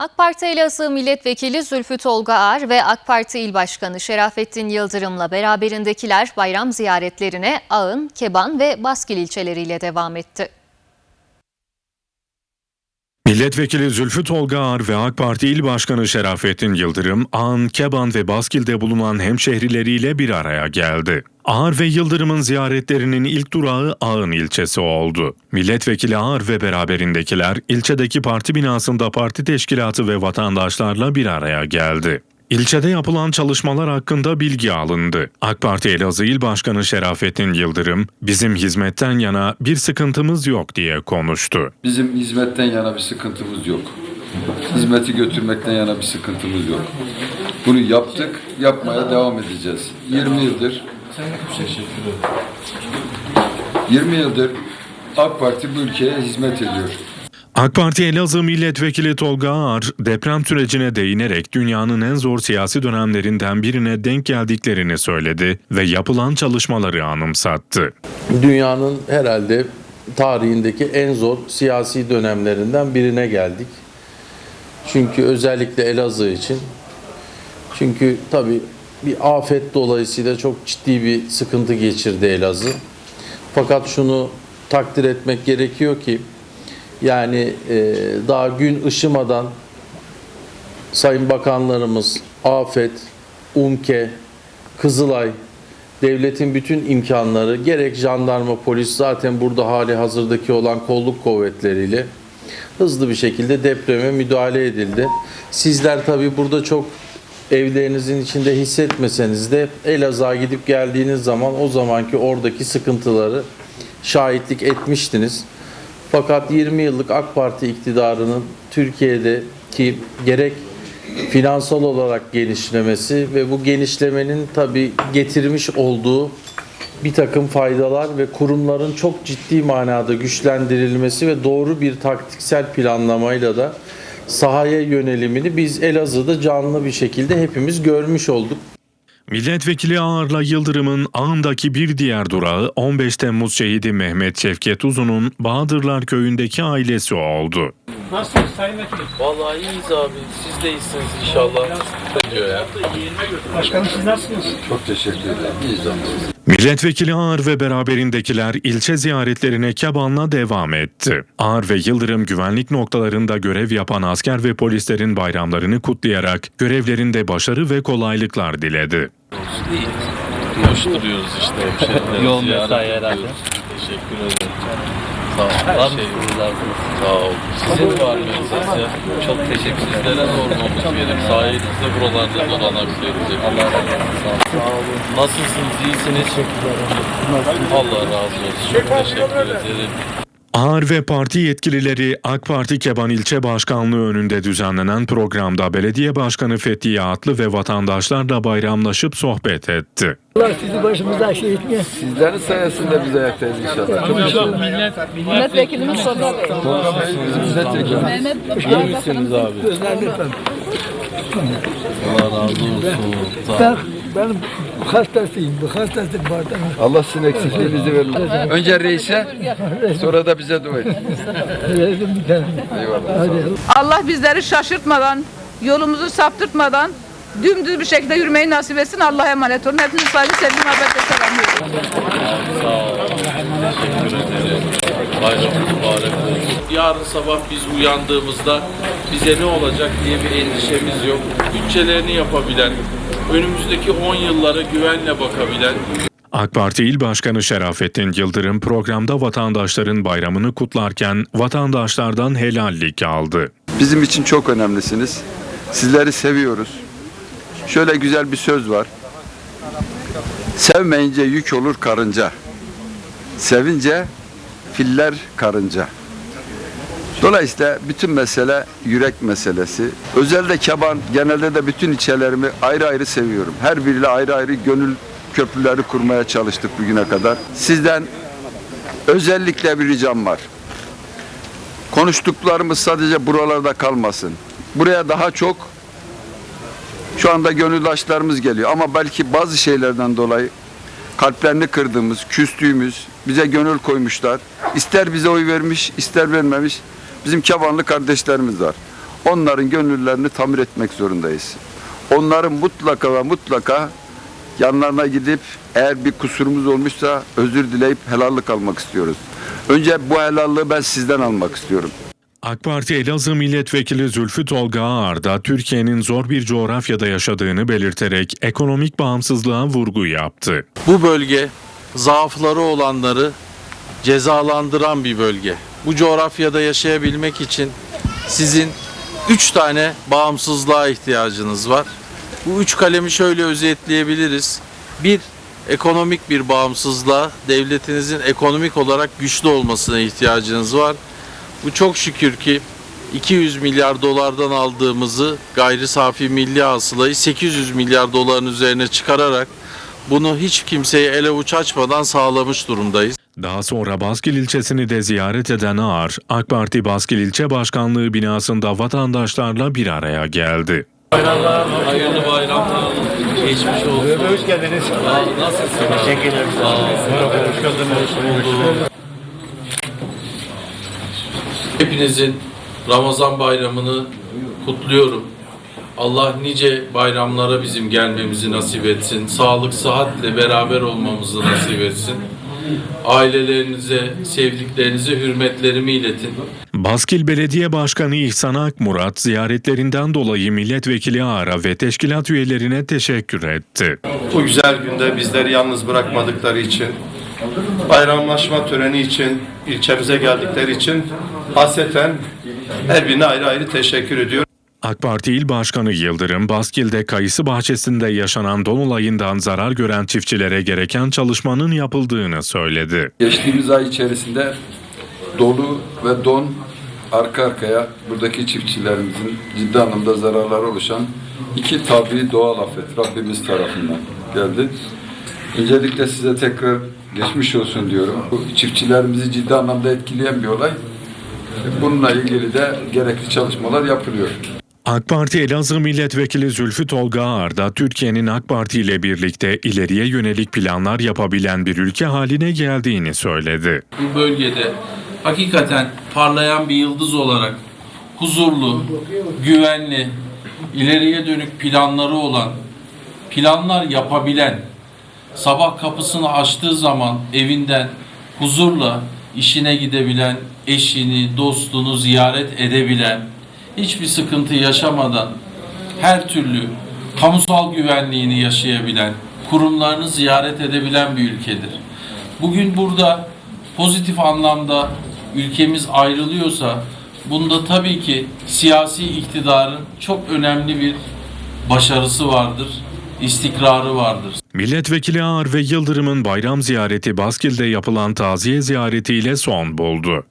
AK Parti Elazığ Milletvekili Zülfü Tolga Ağar ve AK Parti İl Başkanı Şerafettin Yıldırım'la beraberindekiler bayram ziyaretlerine Ağın, Keban ve Baskil ilçeleriyle devam etti. Milletvekili Zülfü Tolga Ağar ve AK Parti İl Başkanı Şerafettin Yıldırım, Ağın, Keban ve Baskil'de bulunan hemşehrileriyle bir araya geldi. Ağar ve Yıldırım'ın ziyaretlerinin ilk durağı Ağın ilçesi oldu. Milletvekili Ağar ve beraberindekiler ilçedeki parti binasında parti teşkilatı ve vatandaşlarla bir araya geldi. İlçede yapılan çalışmalar hakkında bilgi alındı. AK Parti Elazığ İl Başkanı Şerafettin Yıldırım, bizim hizmetten yana bir sıkıntımız yok diye konuştu. Bizim hizmetten yana bir sıkıntımız yok. Hizmeti götürmekten yana bir sıkıntımız yok. Bunu yaptık, yapmaya devam edeceğiz. 20 yıldır 20 yıldır AK Parti bu ülkeye hizmet ediyor. AK Parti Elazığ Milletvekili Tolga Ağar, deprem sürecine değinerek dünyanın en zor siyasi dönemlerinden birine denk geldiklerini söyledi ve yapılan çalışmaları anımsattı. dünyanın herhalde tarihindeki en zor siyasi dönemlerinden birine geldik. Çünkü özellikle Elazığ için. Çünkü tabii bir afet dolayısıyla çok ciddi bir sıkıntı geçirdi Elazığ. Fakat şunu takdir etmek gerekiyor ki yani e, daha gün ışımadan Sayın Bakanlarımız Afet, UMKE, Kızılay, devletin bütün imkanları gerek jandarma, polis zaten burada hali hazırdaki olan kolluk kuvvetleriyle hızlı bir şekilde depreme müdahale edildi. Sizler tabii burada çok evlerinizin içinde hissetmeseniz de Elazığ'a gidip geldiğiniz zaman o zamanki oradaki sıkıntıları şahitlik etmiştiniz. Fakat 20 yıllık AK Parti iktidarının Türkiye'deki gerek finansal olarak genişlemesi ve bu genişlemenin tabii getirmiş olduğu bir takım faydalar ve kurumların çok ciddi manada güçlendirilmesi ve doğru bir taktiksel planlamayla da sahaya yönelimini biz Elazığ'da canlı bir şekilde hepimiz görmüş olduk. Milletvekili Ağar'la Yıldırım'ın Ağındaki bir diğer durağı 15 Temmuz şehidi Mehmet Şevket Uzun'un Bahadırlar köyündeki ailesi oldu. Nasılsınız Sayın Vekilim? Vallahi iyiyiz abi. Siz de iyisiniz inşallah. Diyor ya. Başkanım siz nasılsınız? Çok teşekkür ederim. İyi zaman. Milletvekili Ağar ve beraberindekiler ilçe ziyaretlerine Keban'la devam etti. Ağar ve Yıldırım güvenlik noktalarında görev yapan asker ve polislerin bayramlarını kutlayarak görevlerinde başarı ve kolaylıklar diledi. Koşturuyoruz işte hemşehrileri Yoğun ziyaret mesai ediyoruz. herhalde. Teşekkür ederim. Sağ olun. Var mı Sağ olun. Sizin var mı? Çok teşekkür ederim. Sizlere sormamız gerek. Sayenizde buralarda dolanaklıyoruz. Allah razı olsun. Sağ olun. Nasılsınız? İyisiniz? Allah razı olsun. Çok teşekkür ederim. Ağar ve parti yetkilileri AK Parti Keban İlçe Başkanlığı önünde düzenlenen programda belediye başkanı Fethiye Atlı ve vatandaşlarla bayramlaşıp sohbet etti. Allah sizi başımıza şey etmiyor. Sizlerin sayesinde biz ayaktayız inşallah. Çok teşekkür ederim. Milletvekilimiz Soner Bey. Milletvekili. Mehmet İyi misiniz abi? Allah razı olsun. Sağ Ben, ben hastasıyım. Bu hastası bardan. Allah sizin eksikliğinizi verir. Önce reise, sonra da bize dua edin. Verdim bir tane. Eyvallah. Hadi. Allah bizleri şaşırtmadan, yolumuzu saptırtmadan dümdüz bir şekilde yürümeyi nasip etsin. Allah'a emanet olun. Hepinizi saygı, sevgi, muhabbetle selamlıyorum. Mübarek olsun. Yarın sabah biz uyandığımızda bize ne olacak diye bir endişemiz yok. Bütçelerini yapabilen, önümüzdeki 10 yıllara güvenle bakabilen, AK Parti İl Başkanı Şerafettin Yıldırım programda vatandaşların bayramını kutlarken vatandaşlardan helallik aldı. Bizim için çok önemlisiniz. Sizleri seviyoruz. Şöyle güzel bir söz var. Sevmeyince yük olur karınca. Sevince filler karınca. Dolayısıyla bütün mesele yürek meselesi. Özellikle Keban, genelde de bütün ilçelerimi ayrı ayrı seviyorum. Her biriyle ayrı ayrı gönül köprüleri kurmaya çalıştık bugüne kadar. Sizden özellikle bir ricam var. Konuştuklarımız sadece buralarda kalmasın. Buraya daha çok şu anda gönüldaşlarımız geliyor ama belki bazı şeylerden dolayı kalplerini kırdığımız, küstüğümüz, bize gönül koymuşlar. İster bize oy vermiş, ister vermemiş bizim Kebanlı kardeşlerimiz var. onların gönüllerini tamir etmek zorundayız. Onların mutlaka ve mutlaka yanlarına gidip eğer bir kusurumuz olmuşsa özür dileyip helallik almak istiyoruz. Önce bu helallığı ben sizden almak istiyorum. AK Parti Elazığ Milletvekili Zülfü Tolga Ağar da Türkiye'nin zor bir coğrafyada yaşadığını belirterek ekonomik bağımsızlığa vurgu yaptı. Bu bölge zaafları olanları cezalandıran bir bölge. Bu coğrafyada yaşayabilmek için sizin üç tane bağımsızlığa ihtiyacınız var. Bu üç kalemi şöyle özetleyebiliriz. Bir, ekonomik bir bağımsızlığa, devletinizin ekonomik olarak güçlü olmasına ihtiyacınız var. Bu çok şükür ki 200 milyar dolardan aldığımızı gayri safi milli hasılayı 800 milyar doların üzerine çıkararak bunu hiç kimseye ele avuç açmadan sağlamış durumdayız. Daha sonra Baskil ilçesini de ziyaret eden Ağar, AK Parti Baskil İlçe Başkanlığı binasında vatandaşlarla bir araya geldi. Hayırlı bayramlar. Geçmiş olsun. Hoş geldiniz. Aa, nasılsınız? Teşekkür ederim. Merhaba, hoş geldiniz. Hepinizin Ramazan bayramını kutluyorum. Allah nice bayramlara bizim gelmemizi nasip etsin. Sağlık, sıhhatle beraber olmamızı nasip etsin. Ailelerinize, sevdiklerinize hürmetlerimi iletin. Baskil Belediye Başkanı İhsan Akmurat ziyaretlerinden dolayı milletvekili Ağar'a ve teşkilat üyelerine teşekkür etti. Bu güzel günde bizleri yalnız bırakmadıkları için, bayramlaşma töreni için, ilçemize geldikleri için hasreten her birine ayrı ayrı teşekkür ediyorum. AK Parti İl Başkanı Yıldırım, Baskil'de kayısı bahçesinde yaşanan don olayından zarar gören çiftçilere gereken çalışmanın yapıldığını söyledi. Geçtiğimiz ay içerisinde dolu ve don arka arkaya buradaki çiftçilerimizin ciddi anlamda zararları oluşan iki tabi doğal afet Rabbimiz tarafından geldi. Öncelikle size tekrar geçmiş olsun diyorum. Bu çiftçilerimizi ciddi anlamda etkileyen bir olay. Bununla ilgili de gerekli çalışmalar yapılıyor. AK Parti Elazığ Milletvekili Zülfü Tolga Ağar da Türkiye'nin AK Parti ile birlikte ileriye yönelik planlar yapabilen bir ülke haline geldiğini söyledi. Bu bölgede hakikaten parlayan bir yıldız olarak huzurlu, güvenli, ileriye dönük planları olan, planlar yapabilen, sabah kapısını açtığı zaman evinden huzurla işine gidebilen, eşini, dostunu ziyaret edebilen, hiçbir sıkıntı yaşamadan her türlü kamusal güvenliğini yaşayabilen, kurumlarını ziyaret edebilen bir ülkedir. Bugün burada pozitif anlamda ülkemiz ayrılıyorsa bunda tabii ki siyasi iktidarın çok önemli bir başarısı vardır, istikrarı vardır. Milletvekili Ağar ve Yıldırım'ın bayram ziyareti Baskil'de yapılan taziye ziyaretiyle son buldu.